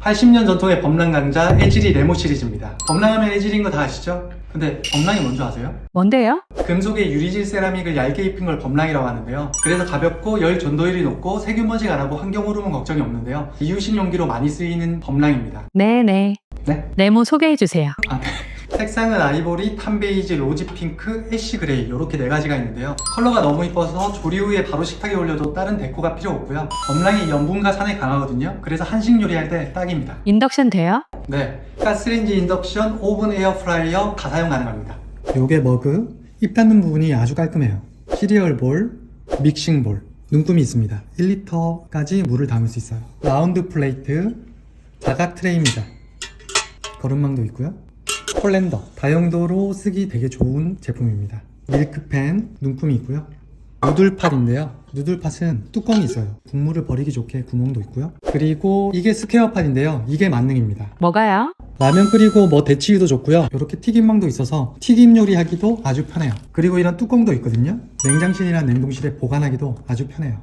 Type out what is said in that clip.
80년 전통의 범랑 강자 에지리 레모 시리즈입니다. 범랑하면 에지리인 거 다 아시죠? 근데 범랑이 뭔지 아세요? 뭔데요? 금속에 유리질 세라믹을 얇게 입힌 걸 범랑이라고 하는데요. 그래서 가볍고 열 전도율이 높고 세균 먼지가 안 하고 환경 오염은 걱정이 없는데요. 이유식 용기로 많이 쓰이는 범랑입니다. 네네. 네? 네모 소개해주세요. 아, 네. 색상은 아이보리, 탐베이지, 로지 핑크, 애쉬 그레이 이렇게 네 가지가 있는데요. 컬러가 너무 이뻐서 조리 후에 바로 식탁에 올려도 다른 데코가 필요 없고요. 범랑이 염분과 산에 강하거든요. 그래서 한식 요리할 때 딱입니다. 인덕션 돼요? 네, 가스레인지 인덕션, 오븐 에어프라이어 다 사용 가능합니다. 요게 머그, 입 닫는 부분이 아주 깔끔해요. 시리얼 볼, 믹싱 볼, 눈금이 있습니다. 1리터까지 물을 담을 수 있어요. 라운드 플레이트, 자각 트레이입니다. 거름망도 있고요. 콜렌더, 다용도로 쓰기 되게 좋은 제품입니다. 밀크팬, 눈금이 있고요. 누들팟인데요. 누들팟은 뚜껑이 있어요. 국물을 버리기 좋게 구멍도 있고요. 그리고 이게 스퀘어팟인데요. 이게 만능입니다. 뭐가요? 라면 끓이고 뭐 데치기도 좋고요. 이렇게 튀김망도 있어서 튀김 요리하기도 아주 편해요. 그리고 이런 뚜껑도 있거든요. 냉장실이나 냉동실에 보관하기도 아주 편해요.